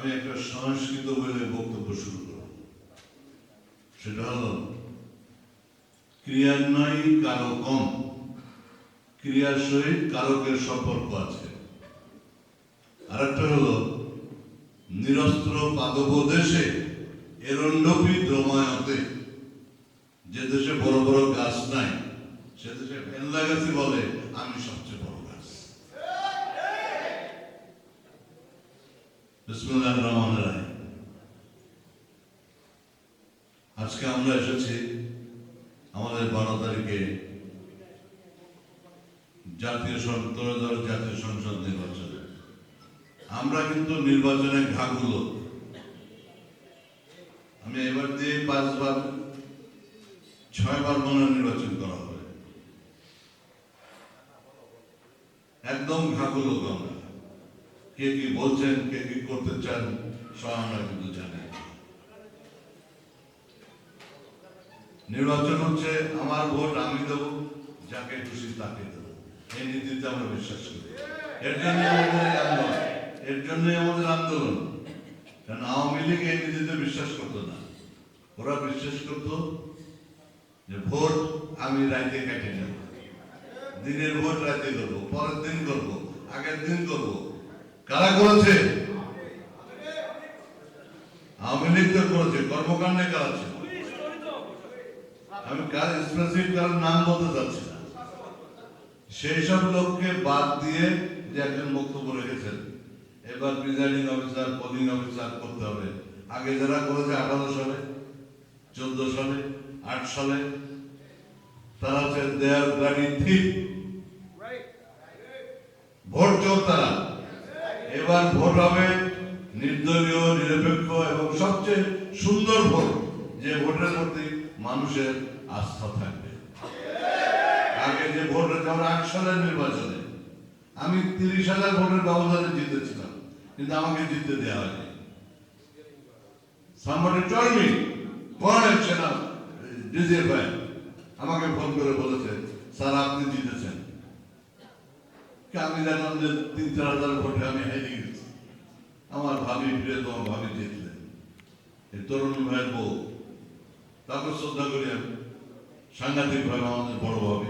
আমি একটা সংস্কৃত বলে বক্তব্য শুরু করব সেটা হলো, ক্রিয়ার নাই কারও কম। ক্রিয়ার সহিত কারকের সম্পর্ক আছে। আরেকটা হলো, নিরস্ত্র পাদব দেশে এরণ্ডপি দ্রমায়তে। যে দেশে বড় বড় গাছ নাই, সে দেশে ভেল্লা গাছই বলে, আমি সবচেয়ে বড় গাছ বিসমুল্লাহ রহমান রায় আজকে আমরা এসেছি আমাদের বারো তারিখে জাতীয় ত্রয়োদশ জাতীয় সংসদ নির্বাচনে। আমরা কিন্তু নির্বাচনে ঘাগুলো। আমি এবার দিয়ে পাঁচবার, ছয়বার মনে নির্বাচন করা হবে। একদম ঘাগুলো আমরা। কে কি বলছেন, কে কি করতে চান, সব আমরা কিন্তু জানি। নির্বাচন হচ্ছে, আমার ভোট আমি দেবো, যাকে খুশি তাকে দেবো। এই নীতিতে আমরা বিশ্বাস করি। এর জন্য আমাদের আন্দোলন। এর আমাদের আন্দোলন। কারণ আওয়ামী লীগ এই নীতিতে বিশ্বাস করতো না। ওরা বিশ্বাস যে ভোট আমি রাইতে দিনের ভোট পরের দিন করব, আগের দিন করব। কারা করেছে? আওয়ামী লীগ তো করেছে, কর্মকাণ্ডে কারা ছিল? আমি কার স্পেসিফিক কারোর নাম বলতে চাচ্ছি? সেই সব লোককে বাদ দিয়ে যে একজন বক্তব্য রেখেছেন। এবার প্রিজাইডিং অফিসার পোলিং অফিসার করতে হবে। আগে যারা করেছে আঠারো সালে, চোদ্দ সালে, আট সালে, তারা হচ্ছে দেয়ার ব্লাডি থিপ ভোট চোর তারা। এবার ভোট হবে নির্দলীয়, নিরপেক্ষ এবং সবচেয়ে সুন্দর ভোট, যে ভোটের প্রতি মানুষের আস্থা থাকবে। যে ভোট যেমন আট সালের নির্বাচনে। আমি তিরিশ হাজার ভোটের ব্যবধানে জিতেছিলাম কিন্তু আমাকে জিততে দেওয়া হয়নি। Told me, কোন একজন ডিজিএফআই আমাকে ফোন করে বলেছে স্যার আপনি জিতেছেন। আমি জানলাম যে তিন চার হাজার ভোটে আমি হেরে গেছি। আমার ভাবি প্রিয়তম ভাবি জিতলেন। এই তরুণ ভাইয়ের বউ তাকে শ্রদ্ধা করি আমি সাংঘাতিক ভাবে আমাদের বড় ভাবি।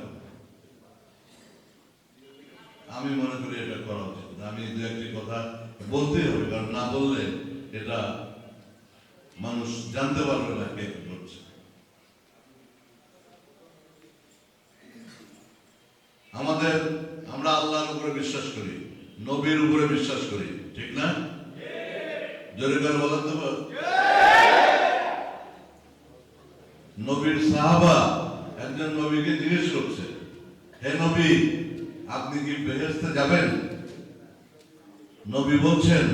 আমি মনে করি এটা করা উচিত। আমি দু একটি কথা বলতেই হবে, কারণ না বললে এটা মানুষ জানতে পারবে না কে করছে। আমাদের, আমরা আল্লাহর উপরে বিশ্বাস করি, নবীর উপরে বিশ্বাস করি, ঠিক না? জোরে করে বলেন তো নবীর সাহাবা একজন নবীকে জিজ্ঞেস করছে, হে নবী আপনি কি বেহেস্তে যাবেন? নবী বলছেন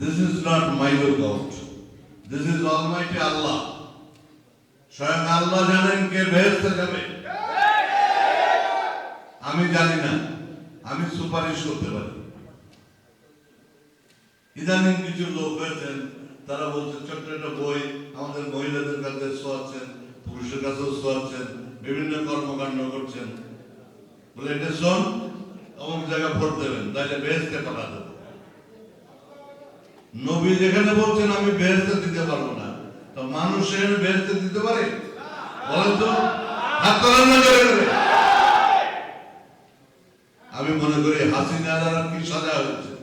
this is not my look this is almighty Allah স্বয়ং আল্লাহ জানেন কে বেহেস্তে যাবে? আমি জানি না। আমি সুপারিশ করতে পারি। ইদানিং কিছু লোক হয়েছেন, তারা বলছে, ছোট্ট একটা বই আমাদের মহিলাদের কাছে শোয়াচ্ছেন, পুরুষের কাছেও শোয়াচ্ছেন, বিভিন্ন কর্মকাণ্ড করছেন। বলে, এটা শোন অমুক জায়গায় ভোট দেবেন তাহলে বেহেস্তে পাঠা দেবো। নবী যেখানে বলছেন, আমি বেহেস্তে দিতে পারব না। তো মানুষের বেহেস্তে দিতে পারে? বলেন তো। হাত তোলার না করে। আমি মনে করি হাসিনার আর কি সাজা হয়েছে?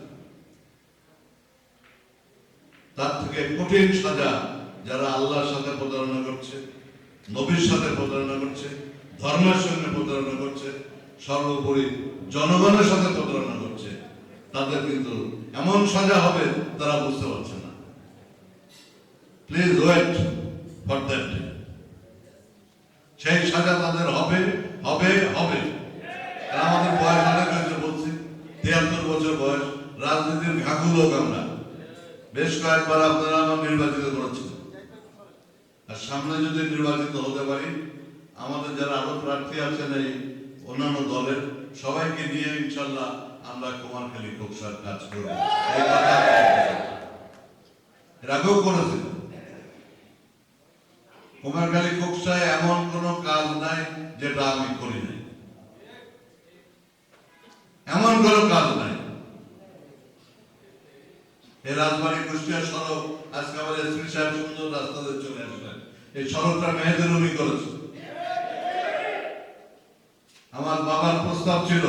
তার থেকে কঠিন সাজা যারা আল্লাহর সাথে প্রতারণা করছে, নবীর সাথে প্রতারণা করছে, ধর্মের সঙ্গে প্রতারণা করছে সর্বোপরি জনগণের সাথে প্রতারণা করছে, তাদের কিন্তু এমন সাজা হবে, তারা বুঝতে পারছে না। প্লিজ ওয়েট ফর দ্যাট সেই সাজা তাদের হবে হবে হবে। আমাদের বয়স অনেক হয়েছে বলছি, তিয়াত্তর বছর বয়স, রাজনীতির ঘাঘু লোক আমরা। বেশ কয়েকবার আপনারা আমার নির্বাচিত করেছেন। আর সামনে যদি নির্বাচিত হতে পারি, আমাদের যারা আরও প্রার্থী আছেন এই অন্যান্য দলের সবাইকে নিয়ে ইনশাল্লাহ আমরা কুমারখালী খোকসার কাজ করব। এর আগেও করেছে কুমারখালী কোকসায় এমন কোন কাজ নাই যেটা আমি করি নাই। এমন কোন কাজ নাই। এই রাজবাড়ি কুষ্টিয়া সড়ক, আজকে আমাদের শ্রী সাহেব সুন্দর রাস্তাতে চলে আসলেন। এই সড়কটা মেয়েদের উনি করেছে আমার বাবার প্রস্তাব ছিল,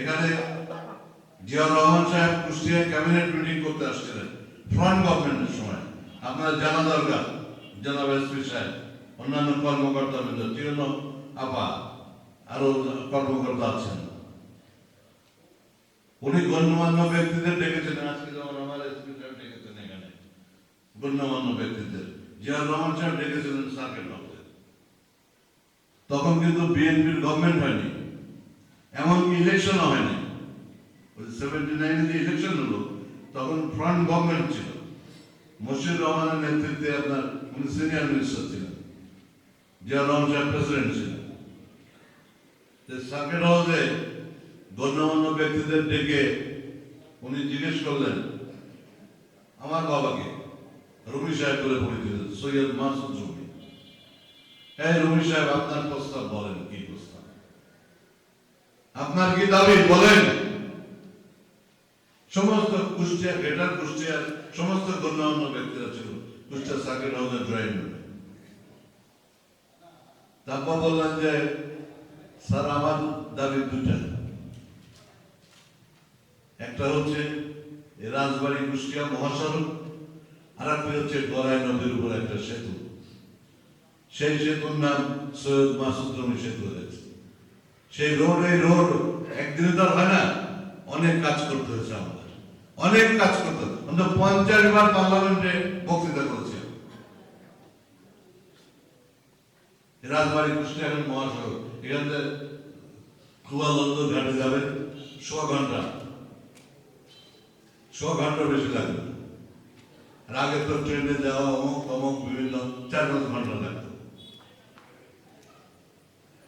এখানে জিয়াউর রহমান সাহেব কুষ্টিয়া ক্যাবিনেট মিটিং করতে আসছিলেন, ফ্রন্ট গভর্নমেন্টের সময়। আপনার জানা দরকার, জনাব এসপি সাহেব, অন্যান্য কর্মকর্তা বৃন্দ তীর্ণ আপা, আরও কর্মকর্তা আছেন। উনি গণ্যমান্য ব্যক্তিদের ডেকেছেন, আজকে যেমন আমার এসপি সাহেব ডেকেছেন এখানে। গণ্যমান্য ব্যক্তিদের। জিয়াউর রহমান সাহেব ডেকেছিলেন সার্কেল তখন কিন্তু বিএনপির গভর্নমেন্ট হয়নি। এমনকি ইলেকশনও হয়নি। ওই সেভেন্টি নাইনে যে ইলেকশন হলো, তখন ফ্রন্ট গভর্নমেন্ট ছিল। মশিউর রহমানের নেতৃত্বে আপনার উনি সিনিয়র মিনিস্টার ছিলেন জিয়া রহমান সাহেব প্রেসিডেন্ট ছিলেন। সার্কেট হাউসে গণ্যমান্য ব্যক্তিদের ডেকে উনি জিজ্ঞেস করলেন, আমার বাবাকে? রুমি সাহেব বলে পরিচিত, সৈয়দ মাসুদ এই রুমি সাহেব, আপনার প্রস্তাব বলেন, কি প্রস্তাব? আপনার কি দাবি? বলেন। সমস্ত কুষ্টিয়া, গ্রেটার কুষ্টিয়ার সমস্ত গণ্যমান্য ব্যক্তিরা ছিল। কুষ্টিয়া সার্কিট হাউসের ড্রয়িং রুমে তারপর বললেন যে, স্যার, আমার দাবি দুটা একটা হচ্ছে রাজবাড়ি কুষ্টিয়া মহাসড়ক আর একটা হচ্ছে গড়াই নদীর উপর একটা সেতু। সেই সেতুর নাম সৈয়দ মাসুদ রমি সেতু হয়েছে সেই রোড এই রোড একদিনে তো হয় না, অনেক কাজ করতে হয়েছে আমাদের। অনেক কাজ করতে হয়েছে। পঞ্চাশ বার পার্লামেন্টে বক্তৃতা করেছে রাজবাড়ি এখন মহাসড়ক, এখান থেকে ঘাটে যাবেন ছ ঘণ্টা। ছ ঘণ্টা বেশি লাগবে। আর আগে তো ট্রেনে যাওয়া অমুক তমুক বিভিন্ন, চার পাঁচ ঘণ্টা লাগতো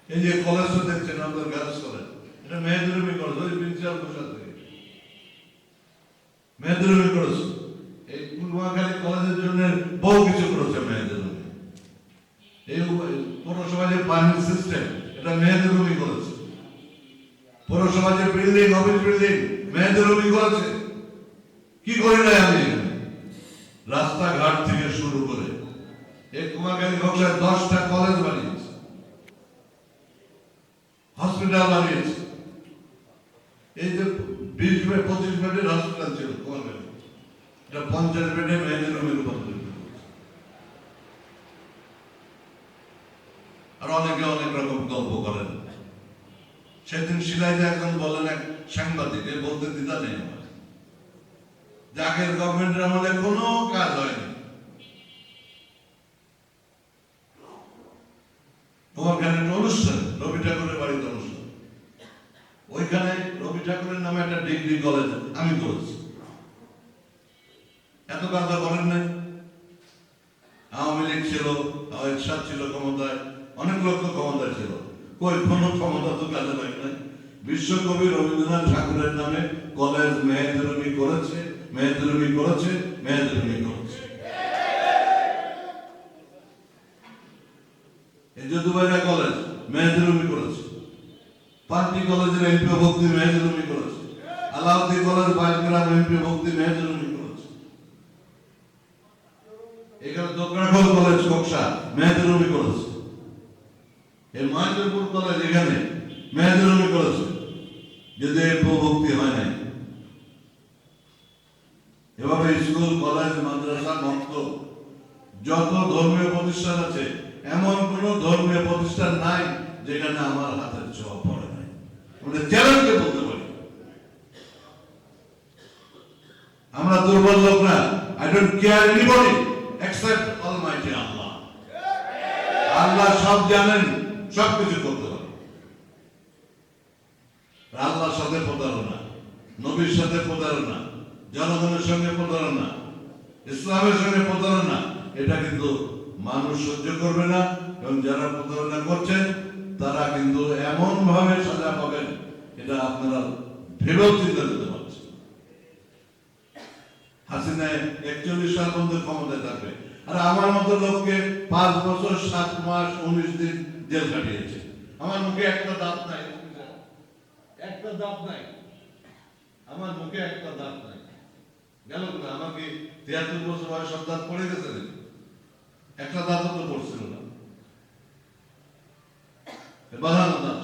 এই যে কলেজটা দেখছেন আমাদের গার্লস কলেজ এটা মেহেদুরমি কলেজ ওই প্রিন্সিপাল বসার থেকে। মেহেদুরমি কলেজ এই পূর্বাখালী কলেজের জন্য বহু কিছু করেছে মেহেদুরমি। এই পৌরসভা যে পানির সিস্টেম এটা মেহেদুরমি করেছে। পৌরসভা যে বিল্ডিং অফিস বিল্ডিং মেহেদুরমি করেছে। কি করি নাই আমি? রাস্তাঘাট থেকে শুরু করে। এই দশটা কলেজ বানিয়েছে। হসপিটাল বানিয়েছে। এই যে বিশ বেড, পঁচিশ বেডের হসপিটাল ছিল পঞ্চাশ বেডে মেয়েদের আর অনেকে অনেক রকম গল্প করেন। সেদিন সিলাইতে একজন বললেন এক সাংবাদিক বলতে দিদা নেই আমার। যে আগের গভর্নমেন্টের আমলে কোনো কাজ হয়নি তোমারখানে একটা অনুষ্ঠান রবি ঠাকুরের বাড়িতে অনুষ্ঠান ওইখানে রবি ঠাকুরের নামে ডিগ্রি আমি করেছি এত কথা বলেন নাই। আওয়ামী লীগ ছিল এরশাদ ছিল ক্ষমতায়, অনেক লোক ক্ষমতায় ছিল। কই, কোনো ক্ষমতা তো কাজে লাগে নাই। বিশ্বকবি রবীন্দ্রনাথ ঠাকুরের নামে কলেজ মেহেদরমি করেছে মেহেদরমি করেছে মেহেদরমি করেছে। এই যদুবাইরা কলেজ, মেহেদরমি করেছে। পার্টি কলেজের এমপি ভক্তি মেহেদরমি করেছে আলাউদ্দিন কলেজ বাইশগ্রাম এমপি ভক্তি মেহেদরমি করেছে এখানে দক্ষিণাখল কলেজ কক্সা মেহেদরমি করেছে এই মহেন্দ্রপুর কলেজ এখানে মেহেদরমি করেছে যদি এর প্রভক্তি হয় নাই এভাবে স্কুল কলেজ মাদ্রাসা মক্ত যত ধর্মীয় প্রতিষ্ঠান আছে এমন কোন ধর্মীয় প্রতিষ্ঠান নাই যেখানে আমার হাতের ছোঁয়া পড়ে নাই আমরা চ্যালেঞ্জকে বলতে পারি আমরা দুর্বল লোক না I don't care anybody except almighty Allah Allah সব জানেন সব কিছু করতে পারে আল্লাহর সাথে প্রতারণা, নবীর সাথে প্রতারণা, জনগণের সঙ্গে প্রতারণা, ইসলামের সঙ্গে প্রতারণা, এটা কিন্তু মানুষ সহ্য করবে না, এবং যারা প্রতারণা করছেন, তারা কিন্তু এমন ভাবে সাজা পাবেন, এটা আপনারা ভেবেও চিন্তা। হাসিনা একচল্লিশ সাল পর্যন্ত ক্ষমতায় থাকবে। আর আমার মতো লোককে পাঁচ বছর, সাত মাস, উনিশ দিন জেল কাটিয়েছে। আমার মুখে একটা দাঁত নাই একটা দাঁত নাই। আমার মুখে একটা দাঁত নাই। গেল না আমাকে তিয়াত্তর বছর বয়স সব দাঁত পড়ে গেছে একটা দাঁতও তো পড়ছিল না। এ বাঁধানো দাঁত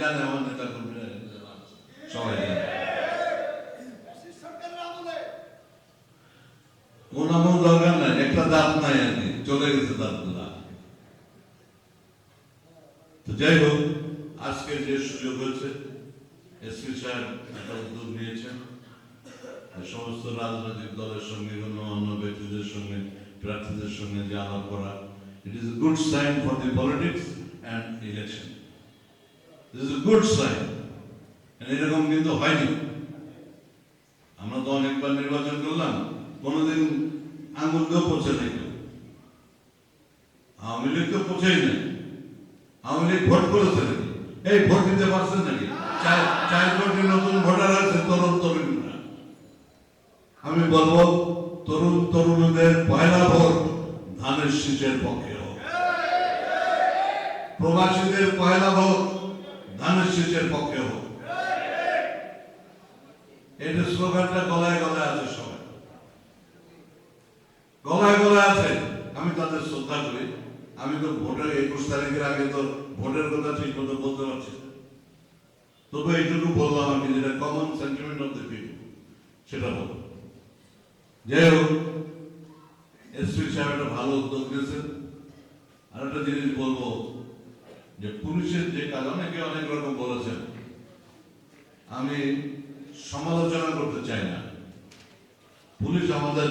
জানে আমার নেতা কর্মীরা সবাই জানে কোন আমার দরকার নাই একটা দাঁত নাই আর কি চলে গেছে দাঁতগুলা তো যাই হোক আজকে যে সুযোগ হয়েছে এসপি সাহেব একটা উদ্যোগ নিয়েছেন। সমস্ত রাজনৈতিক দলের সঙ্গে অন্য ব্যক্তিদের সঙ্গে, প্রার্থীদের সঙ্গে যে আলাপ করা it is a good sign for the politics and election this is a good sign এরকম কিন্তু হয়নি। আমরা তো অনেকবার নির্বাচন করলাম, কোনোদিন আঙুল কেউ পৌঁছে নাই কেউ আওয়ামী লীগ তো পৌঁছেই নাই আওয়ামী লীগ ভোট করেছে নাকি? এই ভোট দিতে পারছেন নাকি? চার কোটি নতুন ভোটার আছে, তরুণ তরুণীরা। আমি বলব, তরুণ তরুণীদের পয়লা ভোট ধানের শীষের পক্ষে হোক। প্রবাসীদের পয়লা ভোট ধানের শীষের পক্ষে হোক। এটা স্লোগানটা গলায় গলায় আছে সবাই। গলায় গলায় আছে, আমি তাদের শ্রদ্ধা করি। আমি তো ভোটের একুশ তারিখের আগে তো ভোটের কথা ঠিক মতো বলতে পারছি না। তবু এইটুকু বললাম আমি যেটা common sentiment of the people সেটা বল যাই হোক এসপি সাহেব একটা ভালো উদ্যোগ নিয়েছেন। আর একটা জিনিস বলব, যে পুলিশের যে কাজ, অনেকে অনেক রকম বলেছেন, আমি সমালোচনা করতে চাই না। পুলিশ আমাদের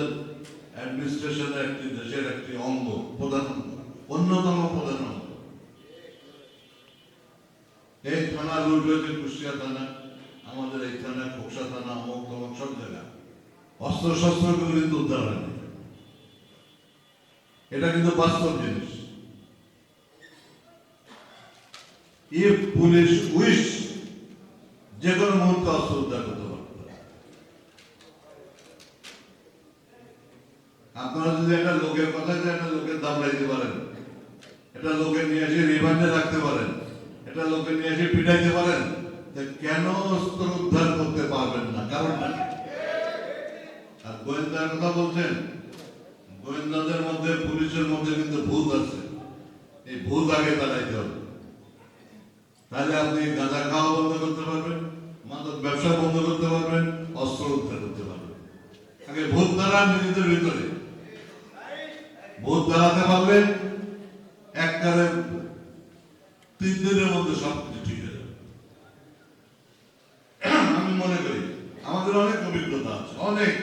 অ্যাডমিনিস্ট্রেশনের একটি, দেশের একটি অঙ্গ, প্রধান, অন্যতম প্রধান থানা কুষ্টিয়া থানা, আমাদের এই থানা, খোকসা থানা তমক, সব জায়গা। অস্ত্র কিন্তু উদ্ধার হয়নি এটা কিন্তু বাস্তব জিনিস। ইফ পুলিশ উইশ যে কোনো মুহূর্তে অস্ত্র উদ্ধার করতে পারত আপনারা যদি একটা লোকের কথা একটা লোকের দাম রাখতে পারেন, একটা লোকে নিয়ে এসে রিমান্ডে রাখতে পারেন একটা লোকে নিয়ে এসে পিটাইতে পারেন কেন অস্ত্র উদ্ধার করতে পারবেন না? কারণটা কি? আর গোয়েন্দার কথা বলছেন, গোয়েন্দাদের মধ্যে, পুলিশের মধ্যে কিন্তু ভূত আছে। এই ভূত আগে তাড়াইতে হবে। তাহলে আপনি গাঁজা খাওয়া বন্ধ করতে পারবেন, মাদক ব্যবসা বন্ধ করতে পারবেন, অস্ত্র উদ্ধার করতে পারবেন। আগে ভূত তাড়ান নিজেদের ভিতরে। ভূত তাড়াতে পারলে এককালে তিন দিনের মধ্যে সব কিছু ঠিক হয়ে যাবে। আমি মনে করি আমাদের অনেক অভিজ্ঞতা আছে, অনেক।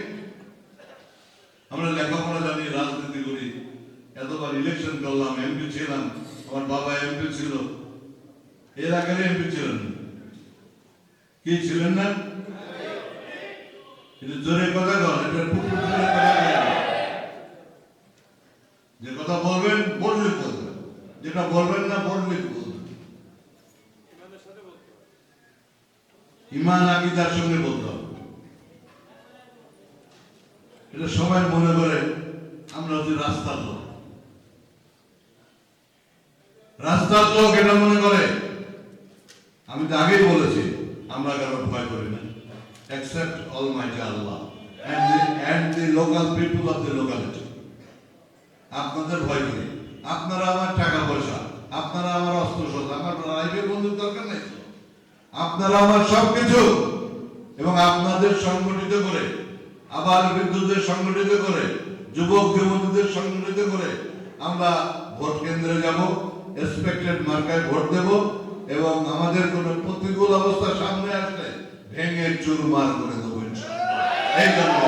আমরা লেখাপড়া জানি, রাজনীতি করি, এতবার ইলেকশন করলাম এমপি ছিলাম, আমার বাবা এমপি ছিল। এর আগে এমপি ছিলেন। কি ছিলেন না? কিন্তু জোরে কথা এটা কথা যে কথা বলবেন বললে বলবেন যেটা বলবেন না বললে বলবেন ইমান আকিদার সঙ্গে বলতে হবে। এটা সবাই মনে করে আমরা হচ্ছে রাস্তার লোক। রাস্তার লোক এটা মনে করে। আমি তো আগেই বলেছি আমরা কারও ভয় করি না। Except Almighty Allah and the, and the local people of the আপনাদের ভয় করি। আপনারা আমার টাকা পয়সা আপনারা আমার অস্ত্র আমার লাইফের বন্ধুর দরকার নেই। আপনারা আমার সবকিছু এবং আপনাদের সংগঠিত করে, আবার বিদ্যুতের সংগঠিত করে, যুবক যুবতীদের সংগঠিত করে আমরা ভোট কেন্দ্রে যাব এক্সপেক্টেড মার্কায় ভোট দেব এবং আমাদের কোনো প্রতিকূল অবস্থা সামনে আসলে ভেঙে চুরমার করে দেবো এই জন্য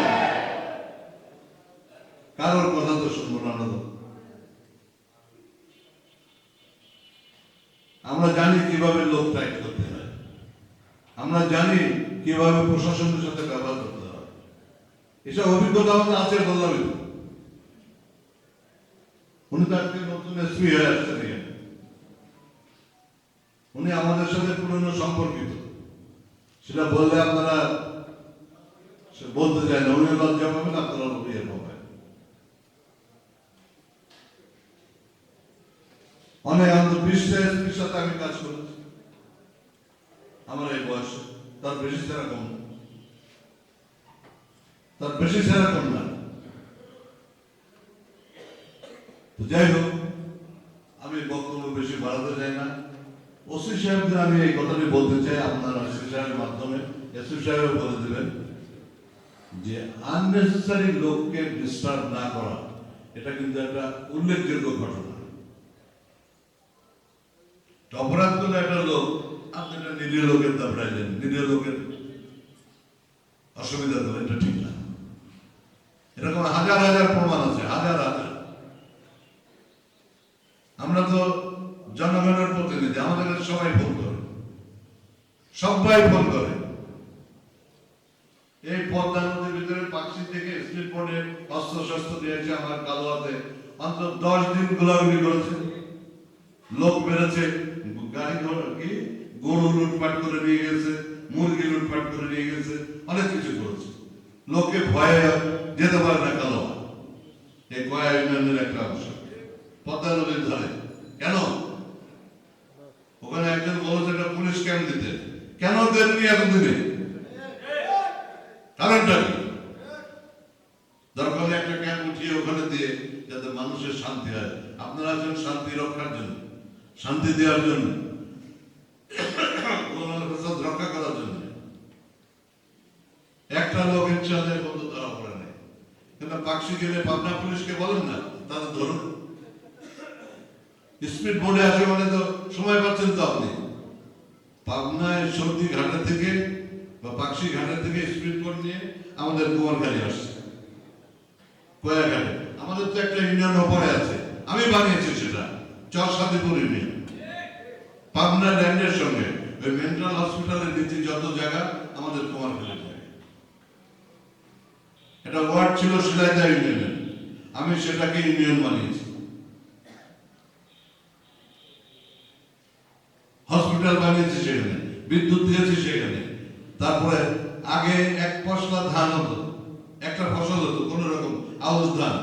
কারোর কথা তো শুনব না আমরা জানি কীভাবে লোক টাইট করতে আমরা জানি কীভাবে প্রশাসনের সাথে ব্যবহার করতে হয়। এসব অভিজ্ঞতা আমাদের আছে বললামই। উনি তো আজকে নতুন এসপি হয়ে আসছেন উনি আমাদের সাথে পুরনো সম্পর্কিত। সেটা বললে আপনারা বলতে চায় না। উনি লজ্জা পাবেন আপনারা ইয়ে পাবেন। অনেক অন্তত বিশ এসপির সাথে আমি কাজ করেছি। আমার এই বয়স, তার বেশি সেরা কম। তার বেশি সেরা কম না তো যাই হোক, আমি বক্তব্য বেশি বাড়াতে চাই না। ওসি সাহেবদের আমি এই কথাটি বলতে চাই, আপনার ওসি সাহেবের মাধ্যমে, এসি সাহেব বলে দেবেন যে আননেসেসারি লোককে ডিস্টার্ব না করা, এটা কিন্তু একটা উল্লেখযোগ্য ঘটনা। অপরাধ করলে একটা লোক আপনি একটা নিরীহ লোকের দাবড়াইলেন নিরীহ লোকের অসুবিধা দিলেন এটা ঠিক না। এরকম হাজার হাজার প্রমাণ আছে, হাজার হাজার। আমরা তো জনগণের প্রতিনিধি, আমাদের কাছে সবাই ফোন করে। সবাই ফোন করে। এই পদ্মা নদীর ভিতরে পাকসি থেকে স্পিড বোর্ডে অস্ত্র শস্ত্র দিয়েছে আমার কালোয়াতে। অন্তত দশ দিন গোলাগুলি করেছে। লোক বেড়েছে গাড়ি কি? গরু লুটপাট করে নিয়ে গেছে, মুরগি লুটপাট করে নিয়ে গেছে, অনেক কিছু করেছে। লোকে ভয়ে যেতে পারে না কালোয়া এই কয়া ইউনিয়নের একটা অংশ। পদ্মা নদীর ধারে। কেন? ওখানে একজন বলেছে একটা পুলিশ ক্যাম্প দিতে। কেন দেননি এতদিনে? কারণটা কি? দরকার একটা ক্যাম্প উঠিয়ে ওখানে দিয়ে যাতে মানুষের শান্তি হয়। আপনারা আছেন শান্তি রক্ষার জন্য, শান্তি দেওয়ার জন্য কোরআনের ফসাদ রক্ষা করার জন্য একটা লোক ইনশাল্লাহ কত ধরা পড়ে নাই পাকশি গেলে পাবনা পুলিশকে বলেন না, তাদের ধরুন। স্পিড বোর্ডে আছে মানে তো সময় পাচ্ছেন তো আপনি। পাবনায় সর্দি ঘাটা থেকে বা পাকশি ঘাটা থেকে স্পিড বোর্ড নিয়ে আমাদের কুমারখালী আসছে। কয়াঘাটে আমাদের তো একটা ইউনিয়ন ওপরে আছে। আমি বানিয়েছি সেটা। চর সাদিপুর ইউনিয়ন পাবনা ল্যান্ডের সঙ্গে। ওই মেন্টাল হসপিটালের নিচে যত জায়গা, আমাদের কুমারখালী এটা ওয়ার্ড ছিল সিলাইদা ইউনিয়নের আমি সেটাকে ইউনিয়ন বানিয়েছি। হসপিটাল বানিয়েছি সেখানে, বিদ্যুৎ দিয়েছি সেখানে। তারপরে আগে এক পশলা ধান হতো, একটা ফসল হতো, কোন রকম আউশ ধান।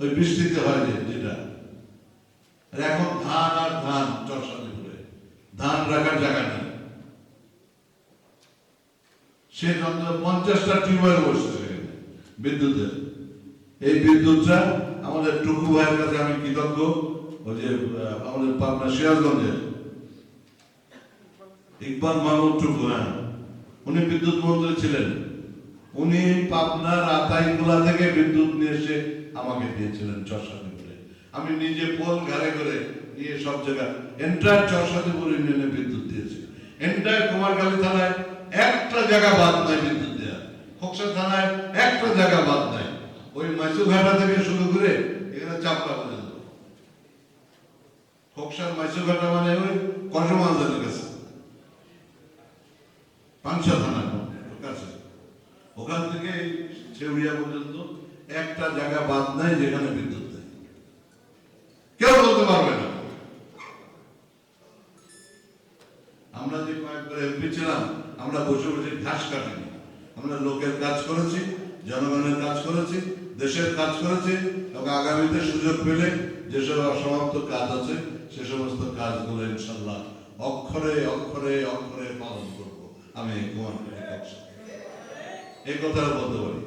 ওই বৃষ্টিতে হয় যেটা। এখন ধান আর ধান চরসাদি করে ধান রাখার জায়গা নেই। সে যন্ত্র পঞ্চাশটা টিউবওয়েল বসছে বিদ্যুতের এই বিদ্যুৎটা আমাদের টুকু ভাইয়ের কাছে আমি কৃতজ্ঞ। ওই যে আমাদের পাবনা সিরাজগঞ্জের ইকবাল মাহমুদ টুকু হ্যাঁ। উনি বিদ্যুৎ মন্ত্রী ছিলেন। উনি পাবনার আতাইগুলা থেকে বিদ্যুৎ নিয়ে এসে আমাকে দিয়েছিলেন চরসাদিপুরে। আমি নিজে পোল ঘাড়ে করে নিয়ে সব জায়গায় এন্টায়ার চরসাদিপুর ইউনিয়নে বিদ্যুৎ দিয়েছি। এন্টায়ার কুমারখালী থানায় একটা জায়গা বাদ নাই বিদ্যুৎ। খোকসা থানায় একটা জায়গা বাদ নাই। ওই মাইসুঘাটা থেকে শুরু করে এখানে চাপড়া পর্যন্ত। খোকসার মাইসুঘাটা মানে ওই কসমালদের কাছে। পাংশা থানা কাছে। ওখান থেকে ছেউড়িয়া পর্যন্ত একটা জায়গা বাদ নাই যেখানে বিদ্যুৎ নেই। কেউ বলতে পারবে আমরা লোকের কাজ করেছি, জনগণের কাজ করেছি, দেশের কাজ করেছি এবং আগামীতে সুযোগ পেলে যেসব অসমাপ্ত কাজ আছে, সে সমস্ত কাজগুলো ইনশাল্লাহ অক্ষরে অক্ষরে অক্ষরে পালন করব। আমি কুমারখালী এই কথাটা বলতে পারি।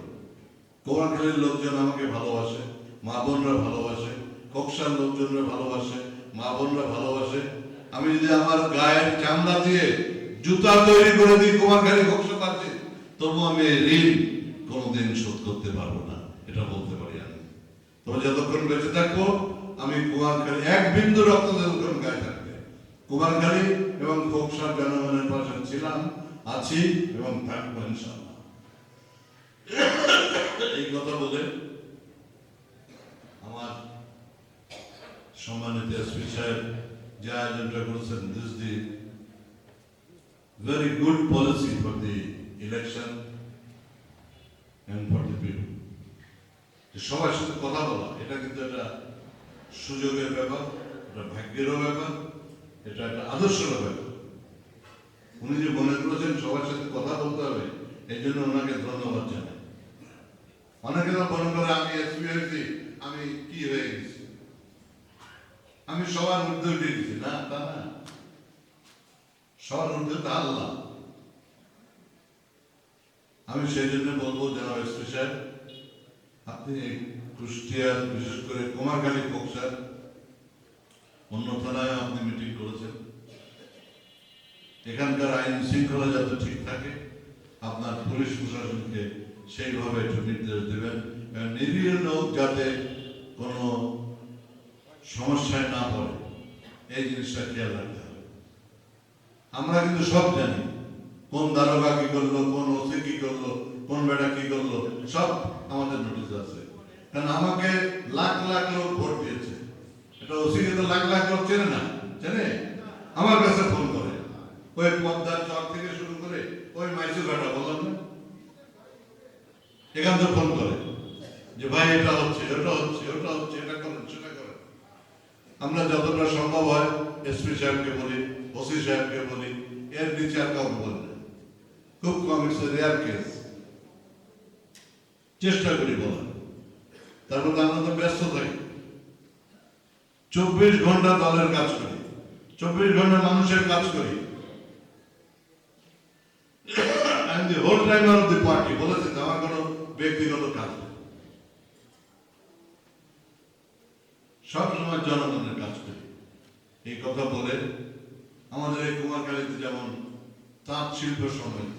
কুমারখালীর লোকজন আমাকে ভালোবাসে, মা বোনরা ভালোবাসে, কক্সার লোকজনরা ভালোবাসে, মা বোনরা ভালোবাসে। আমি যদি আমার গায়ের চামড়া দিয়ে জুতা তৈরি করে দিই কুমারখালী কক্সা তবু আমি ঋণ কোনোদিন শোধ করতে পারব না, এটা বলতে পারি আমি। তবে যতক্ষণ বেঁচে থাকব, আমি কুমারখালী, এক বিন্দু রক্ত যতক্ষণ গায়ে থাকবে। কুমারখালী এবং কক্সার জনগণের পাশে ছিলাম, আছি এবং থাকব এই কথা বলে আমার সম্মানিত এসপি সাহেব যে আয়োজনটা করেছেন this the very good policy for the election and for the people সবার সাথে কথা বলা, এটা কিন্তু একটা সুযোগের ব্যাপার, এটা ভাগ্যেরও ব্যাপার, এটা একটা আদর্শেরও ব্যাপার। উনি যে মনে করেছেন সবার সাথে কথা বলতে হবে, এই জন্য ওনাকে ধন্যবাদ জানাই। অনেকে তো মনে করে আমি এসপি হয়েছি, আমি কি হয়ে গেছি? আমি সবার ঊর্ধ্বে উঠে গেছি, না, তা না। সবার ঊর্ধ্বে তো আল্লাহ। আমি সেই জন্য বলব জনাব এসপি আপনি এই কুষ্টিয়ার, বিশেষ করে কুমারখালী কক্সার অন্য থানায় আপনি মিটিং করেছেন। এখানকার আইন শৃঙ্খলা যাতে ঠিক থাকে, আপনার পুলিশ প্রশাসনকে সেইভাবে একটু নির্দেশ দেবেন। নিরীহ লোক যাতে কোনো সমস্যায় না পড়ে, এই জিনিসটা খেয়াল রাখতে হবে। আমরা কিন্তু সব জানি কোন দারোগা কি করল, কোন ওসি কি করল, কোন বেটা কি করল, সব আমাদের নোটিশ আছে। কারণ আমাকে লাখ লাখ লোক ভোট দিয়েছে। এটা ওসি কে তো লাখ লাখ লোক চেনে না, চেনে? আমার কাছে ফোন করে। ওই পদ্মার চক থেকে শুরু করে ওই মাইসুর বেটা বললাম না? এখান থেকে ফোন করে যে, ভাই, এটা হচ্ছে, ওটা হচ্ছে ওটা হচ্ছে, এটা করেন, সেটা করেন। আমরা যতটা সম্ভব হয় এসপি সাহেবকে বলি ওসি সাহেবকে বলি, এর নিচে আর কাউকে বলি খুব কম ইটস রেয়ার কেস চেষ্টা করি বলার। তারপর আমরা তো ব্যস্ত থাকি। চব্বিশ ঘণ্টা দলের কাজ করি। চব্বিশ ঘণ্টা মানুষের কাজ করি। The whole time of the party বলেছে আমার কোনো ব্যক্তিগত কাজ নেই। সব সময় জনগণের কাজ করি। এই কথা বলে আমাদের এই কুমারখালীতে যেমন তাঁত শিল্প সমিতি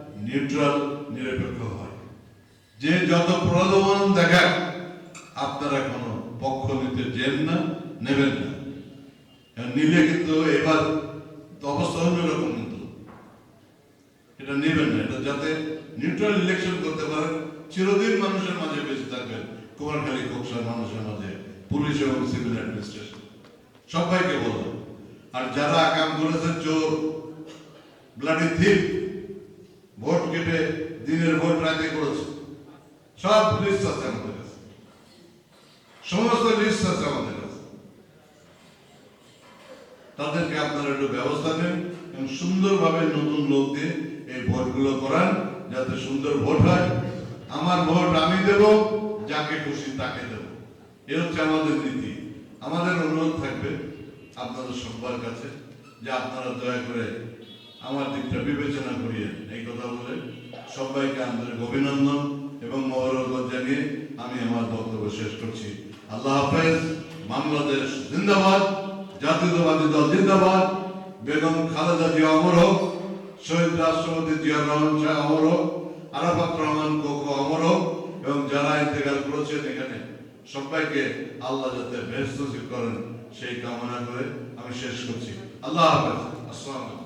নিউট্রাল, নিরপেক্ষ হয়। যে যত প্রলোভন দেখায় আপনারা কোনো পক্ষ নিতে যেন না, নেবেন না। নিলে কিন্তু এবার অবস্থা অন্যরকম কিন্তু। এটা নেবেন না। এটা যাতে নিউট্রাল ইলেকশন করতে পারেন চিরদিন মানুষের মাঝে বেঁচে থাকবেন কুমারখালী কোকসার মানুষের মাঝে, পুলিশ এবং সিভিল অ্যাডমিনিস্ট্রেশন। সবাইকে বলব আর যারা কাম করেছে চোর ব্লাডি থিপ ভোট কেটে দিনের ভোট রাতে করেছে। সব লিস্ট আছে আমাদের কাছে। সমস্ত লিস্ট আছে আমাদের কাছে। তাদেরকে আপনারা একটু ব্যবস্থা নেন এবং সুন্দরভাবে নতুন লোক দিয়ে এই ভোটগুলো করান, যাতে সুন্দর ভোট হয়। আমার ভোট আমি দেব, যাকে খুশি তাকে দেব। এ হচ্ছে আমাদের নীতি। আমাদের অনুরোধ থাকবে আপনাদের সবার কাছে যে আপনারা দয়া করে আমার দিকটা বিবেচনা করিয়েন এই কথা বলে সবাইকে আন্তরিক অভিনন্দন এবং মহরত জানিয়ে আমি আমার বক্তব্য শেষ করছি। আল্লাহ হাফেজ, বাংলাদেশ জিন্দাবাদ, জাতীয়তাবাদী দল জিন্দাবাদ, বেগম খালেদা জিয়া অমর হোক, শহীদ রাষ্ট্রপতি জিয়া রহমান শাহ অমর হোক, আরাফাত রহমান কোকো অমর হোক, এবং যারা ইন্তেকাল করেছেন এখানে, সবাইকে আল্লাহ যাতে বেহস্ত করেন, সেই কামনা করে আমি শেষ করছি। আল্লাহ হাফেজ, আসসালামু